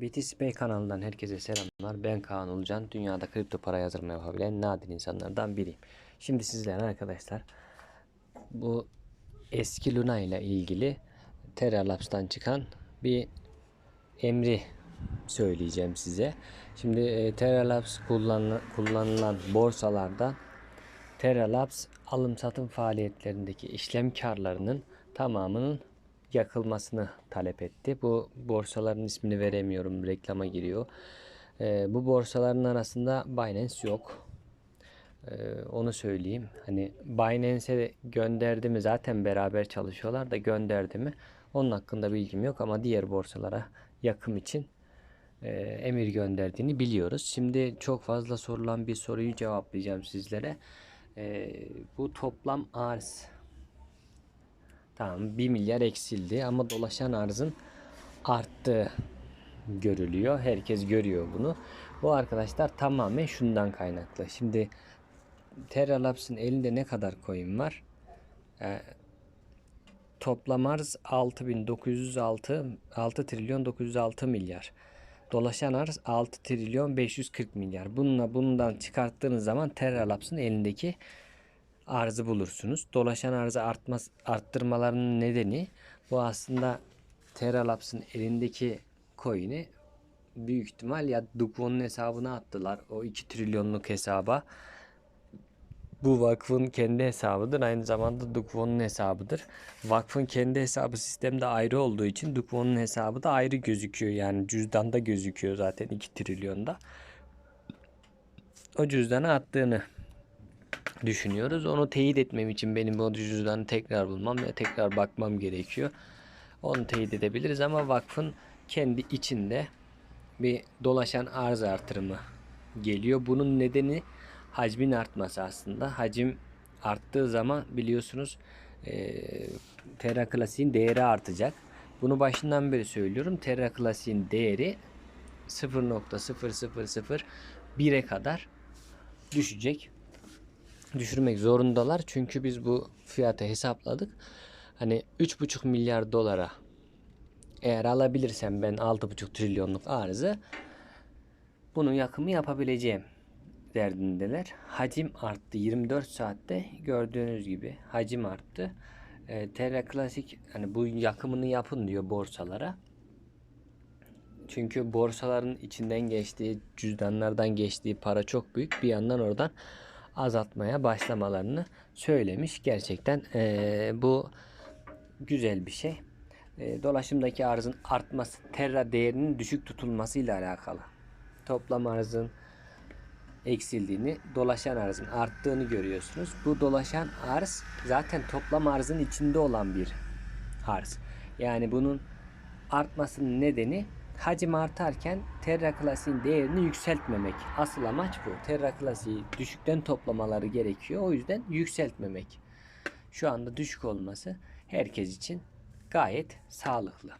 BTC kanalından herkese selamlar. Ben Kaan Ulucan. Dünyada kripto para yatırımı yapabilen nadir insanlardan biriyim. Şimdi sizlere arkadaşlar bu eski Luna ile ilgili Terra Labs'tan çıkan bir emri söyleyeceğim size. Şimdi e, Terra Labs kullanılan, kullanılan borsalardan Terra Labs alım satım faaliyetlerindeki işlem karlarının tamamının yakılmasını talep etti. Bu borsaların ismini veremiyorum. Reklama giriyor. Ee, bu borsaların arasında Binance yok. Ee, onu söyleyeyim. Hani Binance'e gönderdi mi zaten beraber çalışıyorlar da gönderdi mi onun hakkında bilgim yok ama diğer borsalara yakım için e, emir gönderdiğini biliyoruz. Şimdi çok fazla sorulan bir soruyu cevaplayacağım sizlere. E, bu toplam arz Tamam 1 milyar eksildi ama dolaşan arzın arttığı görülüyor. Herkes görüyor bunu. Bu arkadaşlar tamamen şundan kaynaklı. Şimdi Terra Labs'ın elinde ne kadar coin var? Ee, toplam arz 6906 6 trilyon 906 milyar. Dolaşan arz 6 trilyon 540 milyar. Bununla bundan çıkarttığınız zaman Terra Labs'ın elindeki arzı bulursunuz. Dolaşan arzı artmaz, arttırmalarının nedeni bu aslında Terra Labs'ın elindeki coin'i büyük ihtimal ya Dukwo'nun hesabına attılar. O 2 trilyonluk hesaba. Bu vakfın kendi hesabıdır. Aynı zamanda Dukwo'nun hesabıdır. Vakfın kendi hesabı sistemde ayrı olduğu için Dukwo'nun hesabı da ayrı gözüküyor. Yani cüzdanda gözüküyor zaten 2 trilyonda. O cüzdana attığını düşünüyoruz. Onu teyit etmem için benim o cüzdanı tekrar bulmam ve tekrar bakmam gerekiyor. Onu teyit edebiliriz ama vakfın kendi içinde bir dolaşan arz artırımı geliyor. Bunun nedeni hacmin artması aslında. Hacim arttığı zaman biliyorsunuz e, Terra Classic'in değeri artacak. Bunu başından beri söylüyorum. Terra Classic'in değeri 0.0001'e kadar düşecek düşürmek zorundalar. Çünkü biz bu fiyatı hesapladık. Hani 3,5 milyar dolara eğer alabilirsem ben 6,5 trilyonluk arzı bunun yakımı yapabileceğim derdindeler. Hacim arttı. 24 saatte gördüğünüz gibi hacim arttı. E, Terra Classic hani bu yakımını yapın diyor borsalara. Çünkü borsaların içinden geçtiği, cüzdanlardan geçtiği para çok büyük. Bir yandan oradan azaltmaya başlamalarını söylemiş. Gerçekten e, bu güzel bir şey. E, dolaşımdaki arzın artması, terra değerinin düşük tutulması ile alakalı. Toplam arzın eksildiğini, dolaşan arzın arttığını görüyorsunuz. Bu dolaşan arz zaten toplam arzın içinde olan bir arz. Yani bunun artmasının nedeni hacim artarken Terra Classic'in değerini yükseltmemek. Asıl amaç bu. Terra Classic'i düşükten toplamaları gerekiyor. O yüzden yükseltmemek. Şu anda düşük olması herkes için gayet sağlıklı.